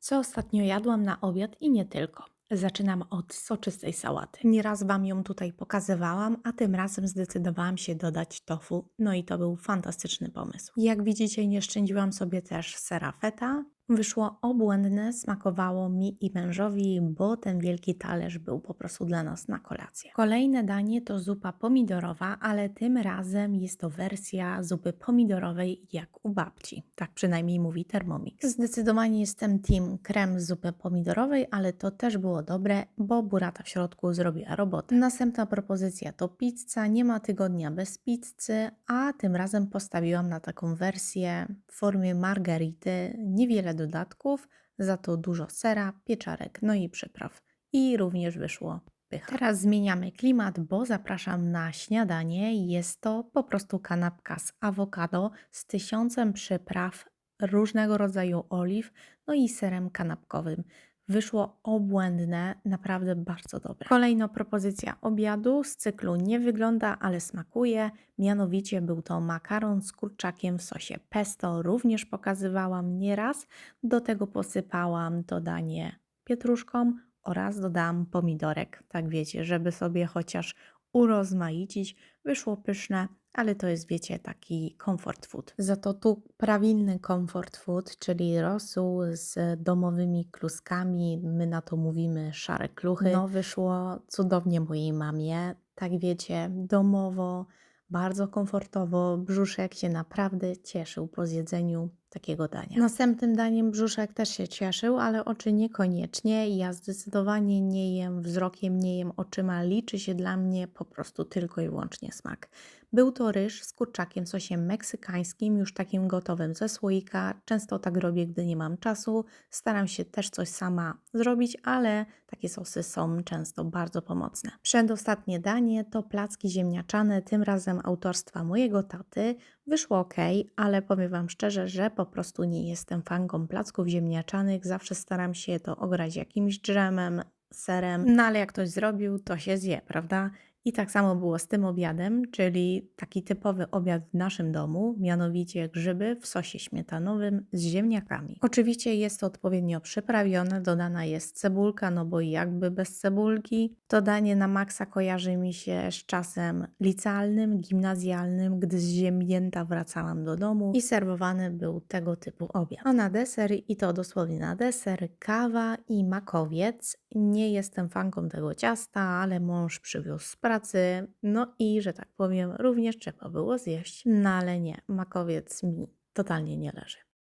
Co ostatnio jadłam na obiad i nie tylko. Zaczynam od soczystej sałaty. Nieraz Wam ją tutaj pokazywałam, a tym razem zdecydowałam się dodać tofu. No i to był fantastyczny pomysł. Jak widzicie, nie szczędziłam sobie też sera feta. Wyszło obłędne, smakowało mi i mężowi, bo ten wielki talerz był po prostu dla nas na kolację. Kolejne danie to zupa pomidorowa, ale tym razem jest to wersja zupy pomidorowej jak u babci. Tak przynajmniej mówi Thermomix. Zdecydowanie jestem team krem z zupy pomidorowej, ale to też było dobre, bo burata w środku zrobiła robotę. Następna propozycja to pizza. Nie ma tygodnia bez pizzy, a tym razem postawiłam na taką wersję w formie margarity. Niewiele dodatków, za to dużo sera, pieczarek, no i przypraw. I również wyszło pycha. Teraz zmieniamy klimat, bo zapraszam na śniadanie. Jest to po prostu kanapka z awokado z tysiącem przypraw, różnego rodzaju oliw, no i serem kanapkowym. Wyszło obłędne, naprawdę bardzo dobre. Kolejna propozycja obiadu z cyklu nie wygląda, ale smakuje. Mianowicie był to makaron z kurczakiem w sosie pesto. Również pokazywałam nieraz. Do tego posypałam to danie pietruszką oraz dodałam pomidorek. Tak wiecie, żeby sobie chociaż urozmaicić. Wyszło pyszne, ale to jest, wiecie, taki comfort food. Za to tu prawilny comfort food, czyli rosół z domowymi kluskami, my na to mówimy szare kluchy. No wyszło cudownie mojej mamie, tak wiecie, domowo, bardzo komfortowo, brzuszek się naprawdę cieszył po zjedzeniu takiego dania. Następnym daniem brzuszek też się cieszył, ale oczy niekoniecznie. Ja zdecydowanie nie jem wzrokiem, nie jem oczyma. Liczy się dla mnie po prostu tylko i wyłącznie smak. Był to ryż z kurczakiem w sosie meksykańskim, już takim gotowym ze słoika. Często tak robię, gdy nie mam czasu. Staram się też coś sama zrobić, ale takie sosy są często bardzo pomocne. Przedostatnie danie to placki ziemniaczane, tym razem autorstwa mojego taty. Wyszło ok, ale powiem Wam szczerze, że po prostu nie jestem fanką placków ziemniaczanych. Zawsze staram się to ograć jakimś dżemem, serem. No ale jak ktoś zrobił, to się zje, prawda? I tak samo było z tym obiadem, czyli taki typowy obiad w naszym domu, mianowicie grzyby w sosie śmietanowym z ziemniakami. Oczywiście jest to odpowiednio przyprawione, dodana jest cebulka, no bo jakby bez cebulki. To danie na maksa kojarzy mi się z czasem licealnym, gimnazjalnym, gdy z ziemnięta wracałam do domu i serwowany był tego typu obiad. A na deser, i to dosłownie na deser, kawa i makowiec. Nie jestem fanką tego ciasta, ale mąż przywiózł z pracy, no i, że tak powiem, również trzeba było zjeść. No ale nie, makowiec mi totalnie nie leży.